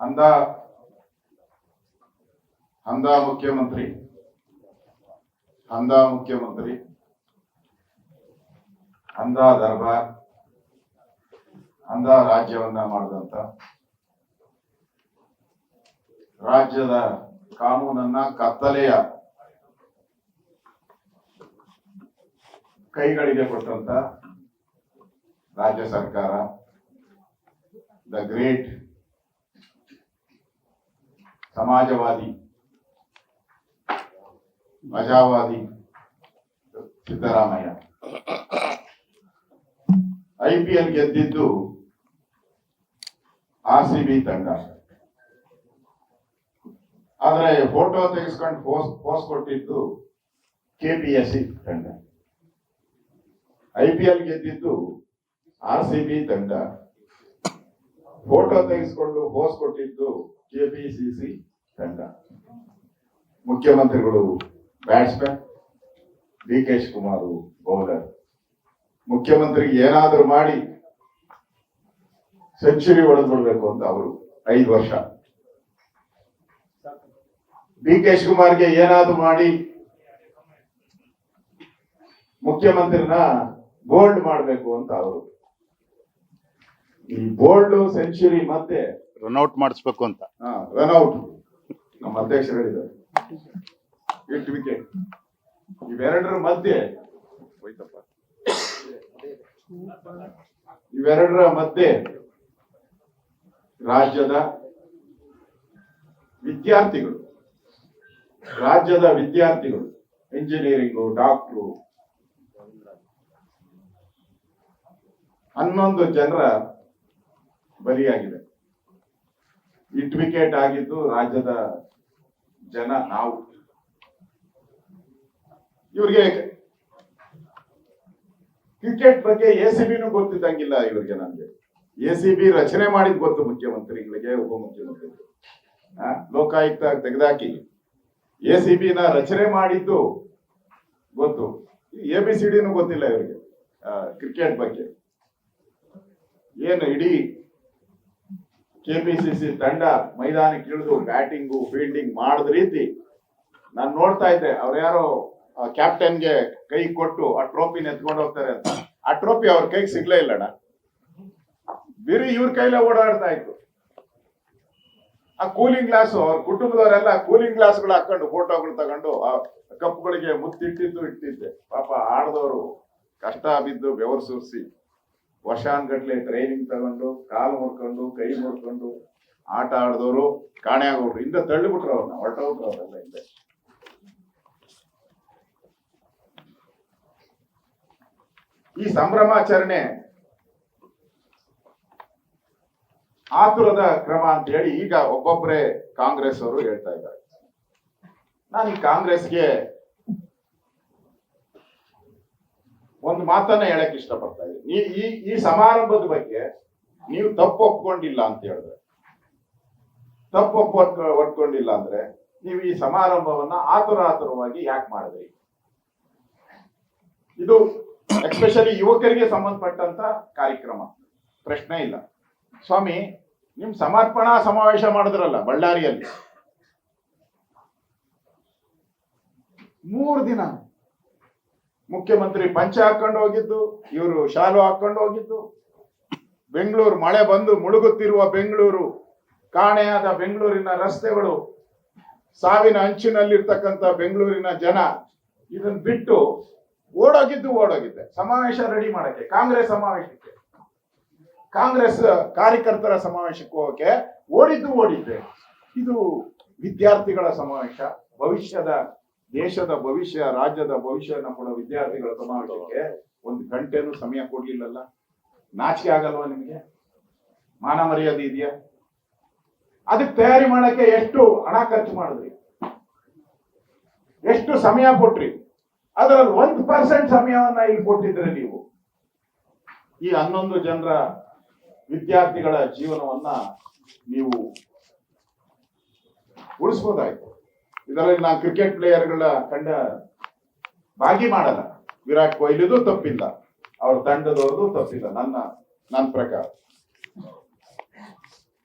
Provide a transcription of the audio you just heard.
ಅಂದ ಅಂದ ಮುಖ್ಯಮಂತ್ರಿ ಅಂದ ಮುಖ್ಯಮಂತ್ರಿ, ಅಂದ ದರ್ಬಾರ್, ಅಂದ ರಾಜ್ಯವನ್ನ ಮಾಡಿದಂತ ರಾಜ್ಯದ ಕಾನೂನನ್ನ ಕತ್ತಲೆಯ ಕೈಗಳಿಗೆ ಕೊಟ್ಟಂತ ರಾಜ್ಯ ಸರ್ಕಾರ ದ ಗ್ರೇಟ್ ಸಮಾಜವಾದಿ ಮಜಾವಾದಿ ಸಿದ್ದರಾಮಯ್ಯ. ಐ ಪಿ ಎಲ್ ಗೆದ್ದಿದ್ದು ಆರ್ ಸಿ ಬಿ ತಂಡ. ಆದ್ರೆ ಫೋಟೋ ತೆಗೆಸ್ಕೊಂಡು ಪೋಸ್ ಪೋಸ್ ಕೊಟ್ಟಿದ್ದು ಕೆ ಪಿ ಎಸ್ ಸಿ ತಂಡ. ಐ ಪಿ ಎಲ್ ಗೆದ್ದಿದ್ದು ಆರ್ ಸಿ ಬಿ ತಂಡ. ಫೋಟೋ ತೆಗೆಸ್ಕೊಂಡು ಪೋಸ್ ಕೊಟ್ಟಿದ್ದು ಕೆ ಪಿ ಸಿ ಸಿ ತಂಡ. ಮುಖ್ಯಮಂತ್ರಿಗಳು, batsman, D K Shivakumar bowler ಮುಖ್ಯಮಂತ್ರಿಗೆ ಏನಾದರೂ ಮಾಡಿ ಸೆಂಚುರಿ ಹೊಡೆದ್ಬಿಡ್ಬೇಕು ಅಂತ ಅವರು ಐದು ವರ್ಷ. ಡಿ ಕೆ ಶಿವಕುಮಾರ್ಗೆ ಏನಾದರೂ ಮಾಡಿ ಮುಖ್ಯಮಂತ್ರಿನ ಬೋಲ್ಡ್ ಮಾಡಬೇಕು ಅಂತ ಅವರು. ಈ ಬೋಲ್ಡ್, ಸೆಂಚುರಿ ಮತ್ತೆ ರನ್ಔಟ್ ಮಾಡಿಸ್ಬೇಕು ಅಂತ. ರನ್ಔಟ್ ನಮ್ಮ ಅಧ್ಯಕ್ಷರು ಹೇಳಿದ್ದಾರೆ ವಿಕೆಟ್ ಇವೆರಡರ ಮಧ್ಯೆ ಹೋಯ್ತಪ್ಪ. ಇವೆರಡರ ಮಧ್ಯೆ ರಾಜ್ಯದ ವಿದ್ಯಾರ್ಥಿಗಳು ರಾಜ್ಯದ ವಿದ್ಯಾರ್ಥಿಗಳು ಇಂಜಿನಿಯರಿಂಗು ಡಾಕ್ಟ್ರು ಹನ್ನೊಂದು ಜನರ ಬಲಿಯಾಗಿದೆ. ಇಟ್ ವಿಕೆಟ್ ಆಗಿದ್ದು ರಾಜ್ಯದ ಜನ ನಾವು. ಇವ್ರಿಗೆ ಕ್ರಿಕೆಟ್ ಬಗ್ಗೆ ಎ ಸಿ ಬಿನೂ ಗೊತ್ತಿದ್ದಂಗಿಲ್ಲ ಇವ್ರಿಗೆ ನನ್ಗೆ ಎ ಸಿ ಬಿ ರಚನೆ ಮಾಡಿದ್ ಗೊತ್ತು ಮುಖ್ಯಮಂತ್ರಿಗಳಿಗೆ ಉಪಮುಖ್ಯಮಂತ್ರಿ ಲೋಕಾಯುಕ್ತ ತೆಗೆದಾಕಿ. ಎ ಸಿ ಬಿನ ರಚನೆ ಮಾಡಿದ್ದು ಗೊತ್ತು. ಎ ಬಿ ಸಿ ಡಿನೂ ಗೊತ್ತಿಲ್ಲ ಇವರಿಗೆ ಕ್ರಿಕೆಟ್ ಬಗ್ಗೆ. ಏನು ಇಡೀ ಕೆಪಿಸಿಸಿ ತಂಡ ಮೈದಾನಕ್ಕೆ ಇಳಿದು ಬ್ಯಾಟಿಂಗು ಫೀಲ್ಡಿಂಗ್ ಮಾಡಿದ ರೀತಿ ನಾನು ನೋಡ್ತಾ ಇದ್ದೆ. ಅವ್ರು ಯಾರೋ ಕ್ಯಾಪ್ಟನ್ಗೆ ಕೈ ಕೊಟ್ಟು ಆ ಟ್ರೋಫಿನ ಎತ್ಕೊಂಡು ಹೋಗ್ತಾರೆ ಅಂತ. ಆ ಟ್ರೋಫಿ ಅವ್ರ ಕೈಗೆ ಸಿಗ್ಲೇ ಇಲ್ಲಣ್ಣ. ಬಿರಿ ಇವ್ರ ಕೈಲೇ ಓಡಾಡ್ತಾ ಇತ್ತು ಆ ಕೂಲಿಂಗ್ ಗ್ಲಾಸ್ ಅವ್ರ ಕುಟುಂಬದವರೆಲ್ಲ ಕೂಲಿಂಗ್ ಗ್ಲಾಸ್ಗಳು ಹಾಕೊಂಡು ಫೋಟೋಗಳು ತಗೊಂಡು ಆ ಕಪ್ಗಳಿಗೆ ಮುತ್ತಿಟ್ಟಿದ್ದು ಇಟ್ಟಿದ್ದೆ. ಪಾಪ ಆಡದವರು ಕಷ್ಟ ಬಿದ್ದು ಬೆವರು ಸುರಿಸಿ. ವರ್ಷಾನ್ಗಟ್ಲೆ ಟ್ರೈನಿಂಗ್ ತಗೊಂಡು, ಕಾಲು ಮುರ್ಕೊಂಡು, ಕೈ ಮುರ್ಕೊಂಡು ಆಟ ಆಡಿದವರು ಕಾಣೆ ಆಗೋರು ಹಿಂದೆ ತಳ್ಳಿಬಿಟ್ರು ಅವ್ರನ್ನ ಹೊರಟೋಗ್ರು ಅವರೆಲ್ಲ ಹಿಂದೆ. ಈ ಸಂಭ್ರಮಾಚರಣೆ ಆತುರದ ಕ್ರಮ ಅಂತ ಹೇಳಿ ಈಗ ಒಬ್ಬೊಬ್ಬರೇ ಕಾಂಗ್ರೆಸ್ ಅವರು ಹೇಳ್ತಾ ಇದ್ದಾರೆ. ನಾನು ಈ ಕಾಂಗ್ರೆಸ್ಗೆ ಒಂದು ಮಾತನ್ನ ಹೇಳಕ್ ಇಷ್ಟಪಡ್ತಾ ಇದ್ದೀನಿ. ಈ ಈ ಸಮಾರಂಭದ ಬಗ್ಗೆ ನೀವು ತಪ್ಪು ಒಪ್ಕೊಂಡಿಲ್ಲ ಅಂತ ಹೇಳಿದ್ರೆ, ತಪ್ಪು ಒಪ್ಪ, ಒಪ್ಕೊಂಡಿಲ್ಲ ಅಂದ್ರೆ ನೀವು ಈ ಸಮಾರಂಭವನ್ನ ಆತುರ ಆತುರವಾಗಿ ಯಾಕೆ ಮಾಡಿದ್ರಿ? ಇದು ಎಸ್ಪೆಷಲಿ ಯುವಕರಿಗೆ ಸಂಬಂಧಪಟ್ಟಂತ ಕಾರ್ಯಕ್ರಮ. ಪ್ರಶ್ನೆ ಇಲ್ಲ. ಸ್ವಾಮಿ, ನಿಮ್ ಸಮರ್ಪಣಾ ಸಮಾವೇಶ ಮಾಡಿದ್ರಲ್ಲ ಬಳ್ಳಾರಿಯಲ್ಲಿ. ಮೂರು ದಿನ. ಮುಖ್ಯಮಂತ್ರಿ ಪಂಚ ಹಾಕೊಂಡು ಹೋಗಿದ್ದು, ಇವರು ಶಾಲು ಹಾಕೊಂಡು ಹೋಗಿದ್ದು. ಬೆಂಗಳೂರು ಮಳೆ ಬಂದು ಮುಳುಗುತ್ತಿರುವ ಬೆಂಗಳೂರು, ಕಾಣೆಯಾದ ಬೆಂಗಳೂರಿನ ರಸ್ತೆಗಳು, ಸಾವಿನ ಅಂಚಿನಲ್ಲಿರ್ತಕ್ಕಂಥ ಬೆಂಗಳೂರಿನ ಜನ ಇದನ್ನ ಬಿಟ್ಟು ಓಡೋಗಿದ್ದು ಓಡೋಗಿದ್ದೆ. ಸಮಾವೇಶ ರೆಡಿ ಮಾಡಕ್ಕೆ, ಕಾಂಗ್ರೆಸ್ ಸಮಾವೇಶಕ್ಕೆ. ಕಾಂಗ್ರೆಸ್ ಕಾರ್ಯಕರ್ತರ ಸಮಾವೇಶಕ್ಕೆ ಹೋಗಕ್ಕೆ ಓಡಿದ್ದು ಓಡಿದ್ದೆ. ಇದು ವಿದ್ಯಾರ್ಥಿಗಳ ಸಮಾವೇಶ, ಭವಿಷ್ಯದ ದೇಶದ ಭವಿಷ್ಯ, ರಾಜ್ಯದ ಭವಿಷ್ಯ ನಮ್ಮ ವಿದ್ಯಾರ್ಥಿಗಳ ಸಮಾವೇಶಕ್ಕೆ ಒಂದು ಗಂಟೆನೂ ಸಮಯ ಕೊಡ್ಲಿಲ್ಲಲ್ಲ? ನಾಚಿಕೆ ಆಗಲ್ವಾ ನಿಮಗೆ? ಮಾನ ಮರ್ಯಾದೆ ಇದೆಯಾ? ಅದಕ್ಕೆ ತಯಾರಿ ಮಾಡಕ್ಕೆ ಎಷ್ಟು ಹಣ ಖರ್ಚು ಮಾಡಿದ್ರಿ? ಎಷ್ಟು ಸಮಯ ಕೊಟ್ರಿ? ಅದರಲ್ಲಿ ಒಂದು ಪರ್ಸೆಂಟ್ ಸಮಯವನ್ನ ಇಲ್ಲಿ ಕೊಟ್ಟಿದ್ರೆ ನೀವು. ಈ ಹನ್ನೊಂದು ಜನರ ವಿದ್ಯಾರ್ಥಿಗಳ ಜೀವನವನ್ನ ನೀವು ಉಳಿಸ್ಬೋದಾಯ್ತು. ಇದರಲ್ಲಿ ನಾನು ಕ್ರಿಕೆಟ್ ಪ್ಲೇಯರ್ಗಳ ಕಂಡ ಭಾಗಿ ಮಾಡಲ್ಲ. ವಿರಾಟ್ ಕೊಹ್ಲಿದು ತಪ್ಪಿಲ್ಲ. ಅವ್ರ ತಂಡದವ್ರದ್ದು ತಪ್ಪಿಲ್ಲ. ನನ್ನ ನನ್ನ ಪ್ರಕಾರ.